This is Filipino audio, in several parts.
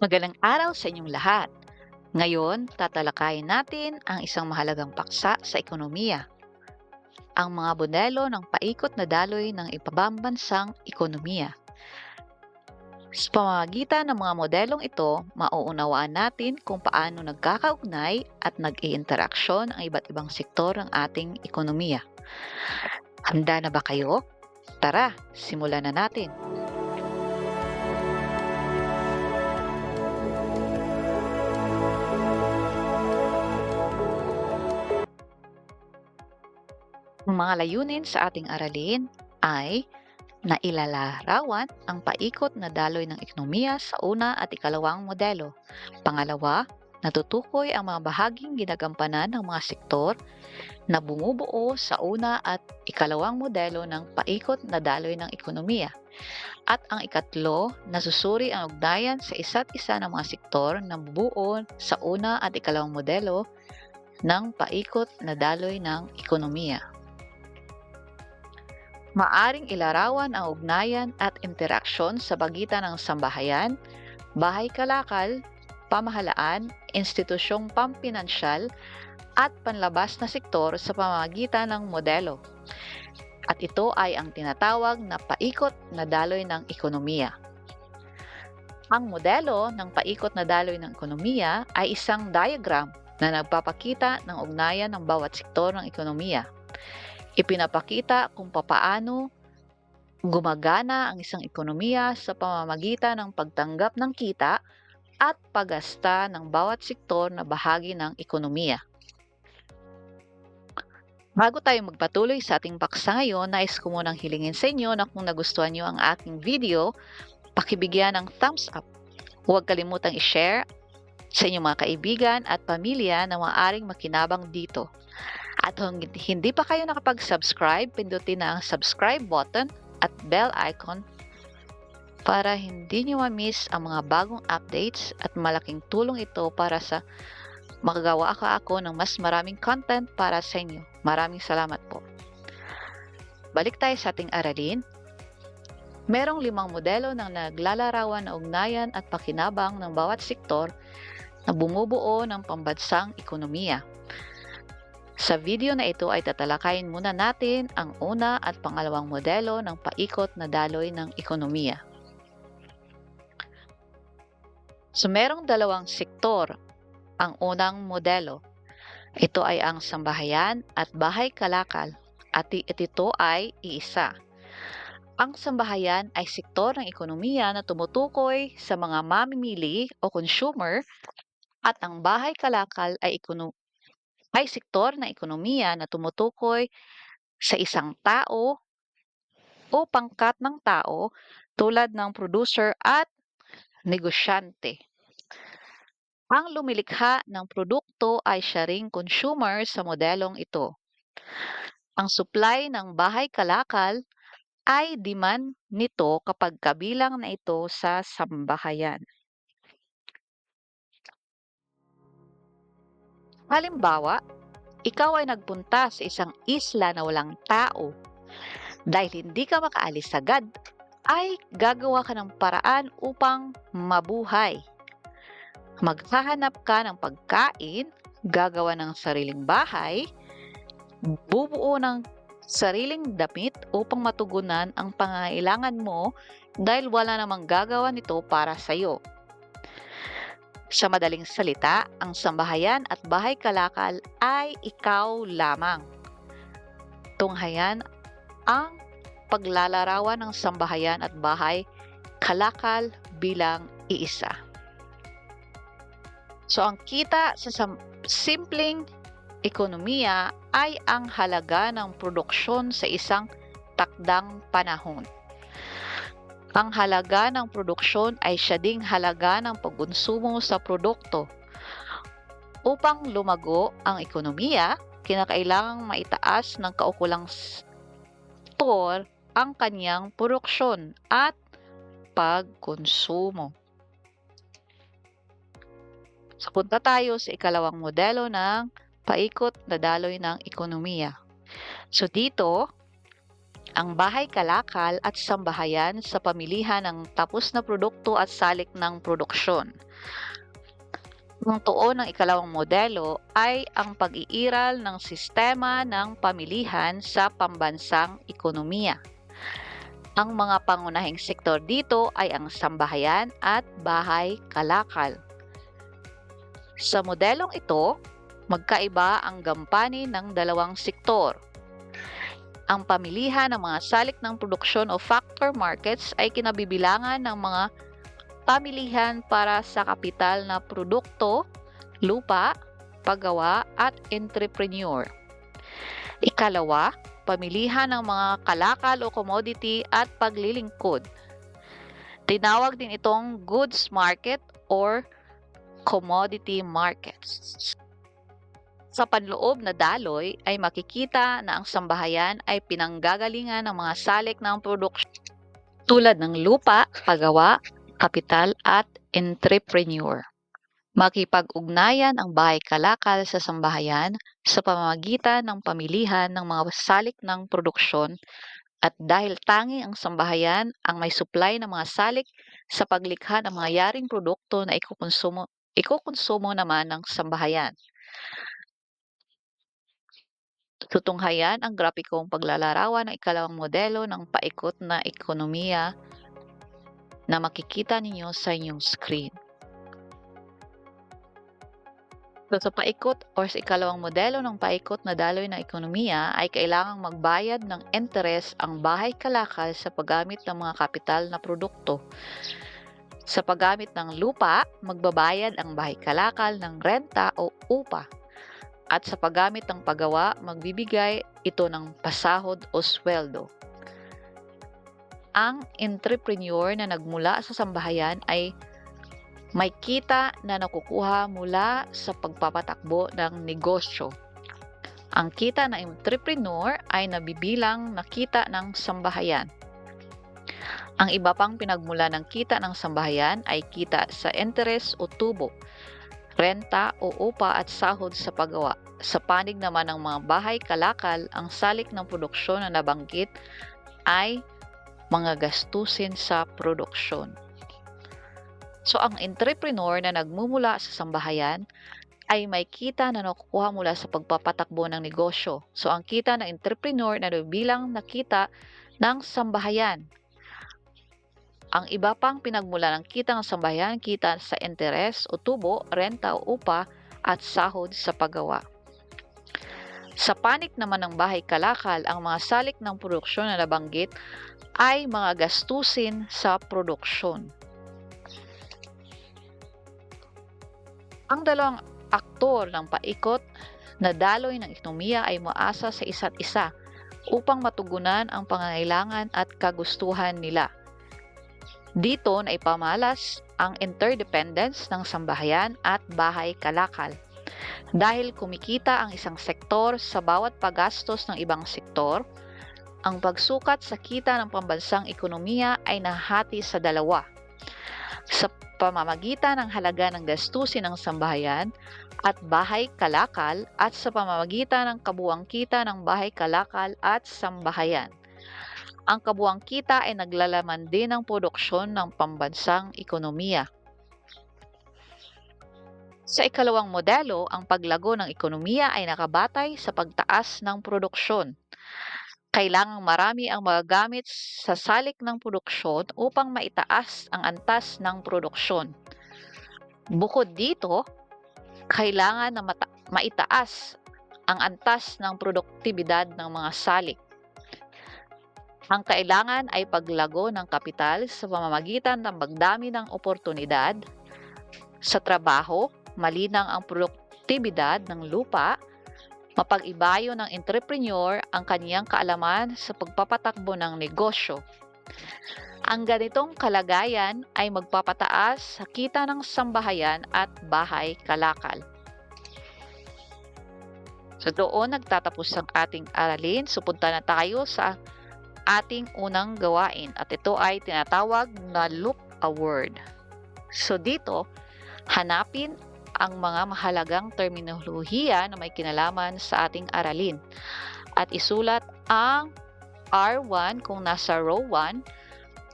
Magalang araw sa inyong lahat. Ngayon, tatalakayin natin ang isang mahalagang paksa sa ekonomiya. Ang mga modelo ng paikot na daloy ng ipabambansang ekonomiya. Sa pamamagitan ng mga modelong ito, mauunawaan natin kung paano nagkakaugnay at nag-iinteraksyon ang iba't ibang sektor ng ating ekonomiya. Handa na ba kayo? Tara, simulan na natin. Mga layunin sa ating aralin ay nailalarawan ang paikot na daloy ng ekonomiya sa una at ikalawang modelo. Pangalawa, natutukoy ang mga bahaging ginagampanan ng mga sektor na bumubuo sa una at ikalawang modelo ng paikot na daloy ng ekonomiya. At ang ikatlo, nasusuri ang ugnayan sa isa't isa ng mga sektor na bubuo sa una at ikalawang modelo ng paikot na daloy ng ekonomiya. Maaring ilarawan ang ugnayan at interaksyon sa pagitan ng sambahayan, bahay kalakal, pamahalaan, institusyong pampinansyal, at panlabas na sektor sa pamamagitan ng modelo. At ito ay ang tinatawag na paikot na daloy ng ekonomiya. Ang modelo ng paikot na daloy ng ekonomiya ay isang diagram na nagpapakita ng ugnayan ng bawat sektor ng ekonomiya. Ipinapakita kung papaano gumagana ang isang ekonomiya sa pamamagitan ng pagtanggap ng kita at paggasta ng bawat sektor na bahagi ng ekonomiya. Bago tayo magpatuloy sa ating paksa ngayon, nais ko munang hilingin sa inyo na kung nagustuhan nyo ang aking video, pakibigyan ng thumbs up. Huwag kalimutang i-share sa inyong mga kaibigan at pamilya na maaaring makinabang dito. At kung hindi pa kayo nakapag-subscribe, pindutin na ang subscribe button at bell icon para hindi nyo ma-miss ang mga bagong updates at malaking tulong ito para sa makagawa ka ako ng mas maraming content para sa inyo. Maraming salamat po. Balik tayo sa ating aralin. Merong limang modelo ng naglalarawan na ugnayan at pakinabang ng bawat sektor na bumubuo ng pambansang ekonomiya. Sa video na ito ay tatalakayin muna natin ang una at pangalawang modelo ng paikot na daloy ng ekonomiya. So merong dalawang sektor ang unang modelo. Ito ay ang sambahayan at bahay kalakal at ito ay iisa. Ang sambahayan ay sektor ng ekonomiya na tumutukoy sa mga mamimili o consumer at ang bahay kalakal ay, ekono- ay sektor ng ekonomiya na tumutukoy sa isang tao o pangkat ng tao tulad ng producer at negosyante. Ang lumilikha ng produkto ay siya ring consumer sa modelong ito. Ang supply ng bahay kalakal ay demand nito kapag kabilang na ito sa sambahayan. Halimbawa, ikaw ay nagpunta sa isang isla na walang tao. Dahil hindi ka makaalis agad, ay gagawa ka ng paraan upang mabuhay. Maghahanap ka ng pagkain, gagawa ng sariling bahay, bubuo ng sariling damit upang matugunan ang pangangailangan mo dahil wala namang gagawa nito para sa iyo. Sa madaling salita, ang sambahayan at bahay kalakal ay ikaw lamang. Tunghayan ang paglalarawan ng sambahayan at bahay kalakal bilang iisa. So ang kita sa simpleng ekonomiya ay ang halaga ng produksyon sa isang takdang panahon. Ang halaga ng produksyon ay siya ding halaga ng pagkonsumo sa produkto. Upang lumago ang ekonomiya, kinakailangang maitaas ng kaukulang store ang kanyang produksyon at pagkonsumo. So punta tayo sa ikalawang modelo ng paikot na daloy ng ekonomiya. So dito, ang bahay kalakal at sambahayan sa pamilihan ng tapos na produkto at salik ng produksyon. Ang tuon ng ikalawang modelo ay ang pag-iiral ng sistema ng pamilihan sa pambansang ekonomiya. Ang mga pangunahing sektor dito ay ang sambahayan at bahay kalakal. Sa modelong ito, magkaiba ang gampanin ng dalawang sektor. Ang pamilihan ng mga salik ng produksyon o factor markets ay kinabibilangan ng mga pamilihan para sa kapital na produkto, lupa, paggawa at entrepreneur. Ikalawa, pamilihan ng mga kalakal o commodity at paglilingkod. Tinawag din itong goods market or commodity markets. Sa panloob na daloy ay makikita na ang sambahayan ay pinanggagalingan ng mga salik ng produksyon tulad ng lupa, paggawa, kapital at entrepreneur. Makipag-ugnayan ang bahay kalakal sa sambahayan sa pamamagitan ng pamilihan ng mga salik ng produksyon at dahil tangi ang sambahayan ang may supply ng mga salik sa paglikha ng mga yaring produkto na ikukonsumo, ikukonsumo naman ng sambahayan. Tutunghayan ang grapikong paglalarawan ng ikalawang modelo ng paikot na ekonomiya na makikita ninyo sa inyong screen. So, sa paikot or sa ikalawang modelo ng paikot na daloy ng ekonomiya ay kailangang magbayad ng interes ang bahay kalakal sa paggamit ng mga kapital na produkto. Sa paggamit ng lupa, magbabayad ang bahay kalakal ng renta o upa. At sa paggamit ng paggawa, magbibigay ito ng pasahod o sweldo ang entrepreneur na nagmula sa sambahayan ay may kita na nakukuha mula sa pagpapatakbo ng negosyo. Ang kita ng entrepreneur ay nabibilang na kita ng sambahayan. Ang iba pang pinagmula ng kita ng sambahayan ay kita sa interes o tubo, renta o upa at sahod sa paggawa. Sa panig naman ng mga bahay kalakal, ang salik ng produksyon na nabanggit ay mga gastusin sa produksyon. So, ang entrepreneur na nagmumula sa sambahayan ay may kita na nakukuha mula sa pagpapatakbo ng negosyo. So, ang kita ng entrepreneur na bilang nakita ng sambahayan. Ang iba pang pinagmula ng kita ng sambahayan, kita sa interes o tubo, renta o upa at sahod sa paggawa. Sa panik naman ng bahay kalakal, ang mga salik ng produksyon na nabanggit ay mga gastusin sa produksyon. Ang dalawang aktor ng paikot na daloy ng ekonomiya ay maasa sa isa't isa upang matugunan ang pangangailangan at kagustuhan nila. Dito na ipamalas ang interdependence ng sambahayan at bahay kalakal. Dahil kumikita ang isang sektor sa bawat paggastos ng ibang sektor, ang pagsukat sa kita ng pambansang ekonomiya ay nahati sa dalawa. Sa pamamagitan ng halaga ng gastusin ng sambahayan at bahay kalakal at sa pamamagitan ng kabuang kita ng bahay kalakal at sambahayan. Ang kabuang kita ay naglalaman din ng produksyon ng pambansang ekonomiya. Sa ikalawang modelo, ang paglago ng ekonomiya ay nakabatay sa pagtaas ng produksyon kailangang marami ang magagamit sa salik ng produksyon upang maitaas ang antas ng produksyon. Bukod dito, kailangan na mata- maitaas ang antas ng produktibidad ng mga salik. Ang kailangan ay paglago ng kapital sa pamamagitan ng pagdami ng oportunidad sa trabaho, malinang ang produktibidad ng lupa, mapag-ibayo ng entrepreneur ang kaniyang kaalaman sa pagpapatakbo ng negosyo. Ang ganitong kalagayan ay magpapataas sa kita ng sambahayan at bahay kalakal. So doon nagtatapos ang ating aralin. So punta na tayo sa ating unang gawain at ito ay tinatawag na look a word. So dito, hanapin ang mga mahalagang terminolohiya na may kinalaman sa ating aralin. At isulat ang R1 kung nasa row 1,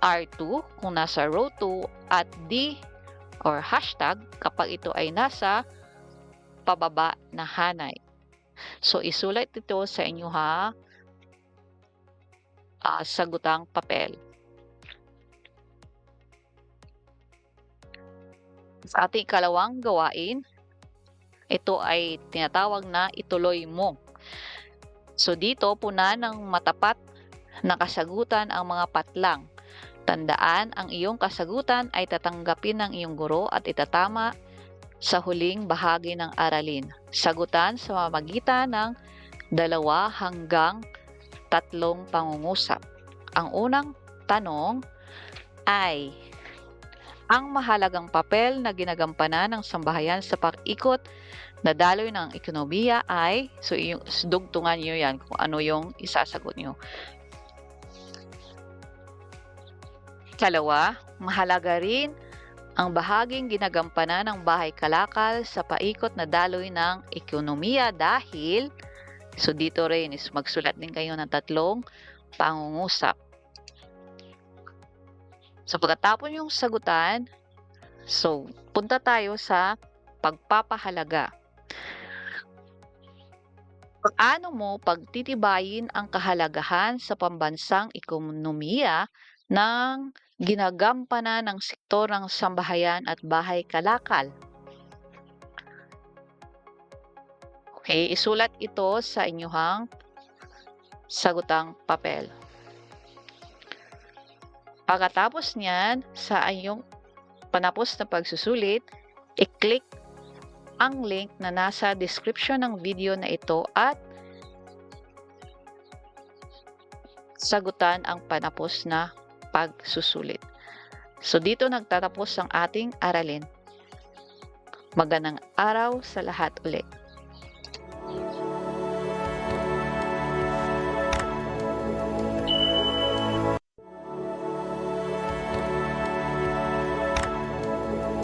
R2 kung nasa row 2, at D or hashtag kapag ito ay nasa pababa na hanay. So, isulat ito sa inyo ha ah, sagutang papel. Sa ating ikalawang gawain, ito ay tinatawag na ituloy mo. So dito, puna ng matapat na kasagutan ang mga patlang. Tandaan, ang iyong kasagutan ay tatanggapin ng iyong guro at itatama sa huling bahagi ng aralin. Sagutan sa mamagitan ng dalawa hanggang tatlong pangungusap. Ang unang tanong ay, ang mahalagang papel na ginagampanan ng sambahayan sa pag-ikot na daloy ng ekonomiya ay, so yung, dugtungan nyo yan kung ano yung isasagot nyo. Kalawa, mahalaga rin ang bahaging ginagampanan ng bahay kalakal sa paikot na daloy ng ekonomiya dahil, so dito rin is magsulat din kayo ng tatlong pangungusap. So pagkatapos yung sagutan, so punta tayo sa pagpapahalaga. Paano mo pagtitibayin ang kahalagahan sa pambansang ekonomiya ng ginagampanan ng sektor ng sambahayan at bahay kalakal? Okay, isulat ito sa inyong sagutang papel. Pagkatapos niyan, sa inyong panapos na pagsusulit, i-click ang link na nasa description ng video na ito at sagutan ang panapos na pagsusulit. So dito nagtatapos ang ating aralin. Magandang araw sa lahat ulit.